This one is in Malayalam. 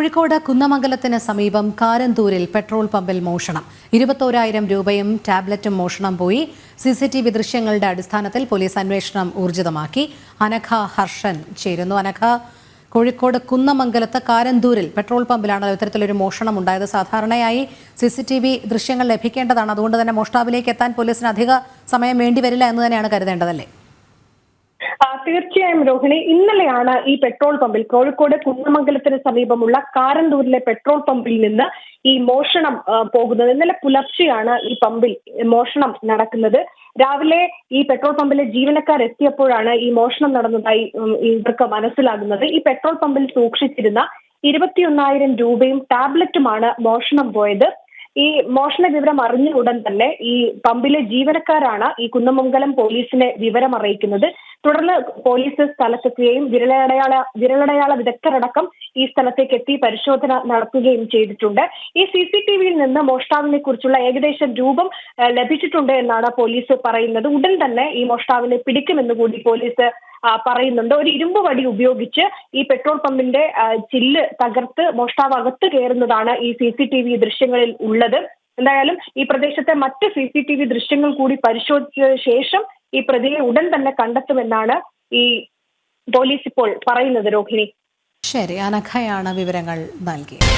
കോഴിക്കോട് കുന്നമംഗലത്തിന് സമീപം കാരന്തൂരിൽ പെട്രോൾ പമ്പിൽ മോഷണം. ഇരുപത്തോരായിരം രൂപയും ടാബ്ലറ്റും മോഷണം പോയി. സിസിടിവി ദൃശ്യങ്ങളുടെ അടിസ്ഥാനത്തിൽ പോലീസ് അന്വേഷണം ഊർജിതമാക്കി. അനഘ ഹർഷൻ ചേരുന്നു. അനഘ കോഴിക്കോട് കുന്നമംഗലത്ത് കാരന്തൂരിൽ പെട്രോൾ പമ്പിലാണ് ഇത്തരത്തിലൊരു മോഷണം ഉണ്ടായത്. സാധാരണയായി സി സി ടി വി ദൃശ്യങ്ങൾ ലഭിക്കേണ്ടതാണ്. അതുകൊണ്ട് തന്നെ മോഷ്ടാവിലേക്ക് എത്താൻ പോലീസിന് അധിക സമയം വേണ്ടിവരില്ല എന്ന് തന്നെയാണ് കരുതേണ്ടതല്ലേ? തീർച്ചയായും രോഹിണി ഇന്നലെയാണ് ഈ പെട്രോൾ പമ്പിൽ കോഴിക്കോട് കുന്നമംഗലത്തിന് സമീപമുള്ള കാരന്തൂരിലെ പെട്രോൾ പമ്പിൽ നിന്ന് ഈ മോഷണം പോകുന്നത്. ഇന്നലെ പുലർച്ചെയാണ് ഈ പമ്പിൽ മോഷണം നടക്കുന്നത്. രാവിലെ ഈ പെട്രോൾ പമ്പിലെ ജീവനക്കാർ എത്തിയപ്പോഴാണ് ഈ മോഷണം നടന്നതായി ഇവർക്ക് മനസ്സിലാകുന്നത്. ഈ പെട്രോൾ പമ്പിൽ സൂക്ഷിച്ചിരുന്ന ഇരുപത്തിയൊന്നായിരം രൂപയും ടാബ്ലറ്റുമാണ് മോഷണം പോയത്. ഈ മോഷണ വിവരം അറിഞ്ഞ ഉടൻ തന്നെ ഈ പമ്പിലെ ജീവനക്കാരാണ് ഈ കുന്നമംഗലം പോലീസിനെ വിവരം അറിയിക്കുന്നത്. തുടർന്ന് പോലീസ് സ്ഥലത്തെത്തുകയും വിരലടയാള വിരലടയാള വിദഗ്ധരടക്കം ഈ സ്ഥലത്തേക്ക് എത്തി പരിശോധന നടത്തുകയും ചെയ്തിട്ടുണ്ട്. ഈ സി സി ടി വിയിൽ നിന്ന് മോഷ്ടാവിനെ കുറിച്ചുള്ള ഏകദേശം രൂപം ലഭിച്ചിട്ടുണ്ട് എന്നാണ് പോലീസ് പറയുന്നത്. ഉടൻ തന്നെ ഈ മോഷ്ടാവിനെ പിടിക്കുമെന്ന് കൂടി പോലീസ് പറയുന്നുണ്ട്. ഒരു ഇരുമ്പ് വടി ഉപയോഗിച്ച് ഈ പെട്രോൾ പമ്പിന്റെ ചില്ല് തകർത്ത് മോഷ്ടാവ് അകത്ത് കയറുന്നതാണ് ഈ സി സി ടി വി ദൃശ്യങ്ങളിൽ ഉള്ളത്. എന്തായാലും ഈ പ്രദേശത്തെ മറ്റ് സി സി ടി വി ദൃശ്യങ്ങൾ കൂടി പരിശോധിച്ചതിന് ശേഷം ഈ പ്രതിയെ ഉടൻ തന്നെ കണ്ടെത്തുമെന്നാണ് ഈ പോലീസ് ഇപ്പോൾ പറയുന്നത് രോഹിണി. ശരി അനഘയാണ് വിവരങ്ങൾ നൽകിയത്.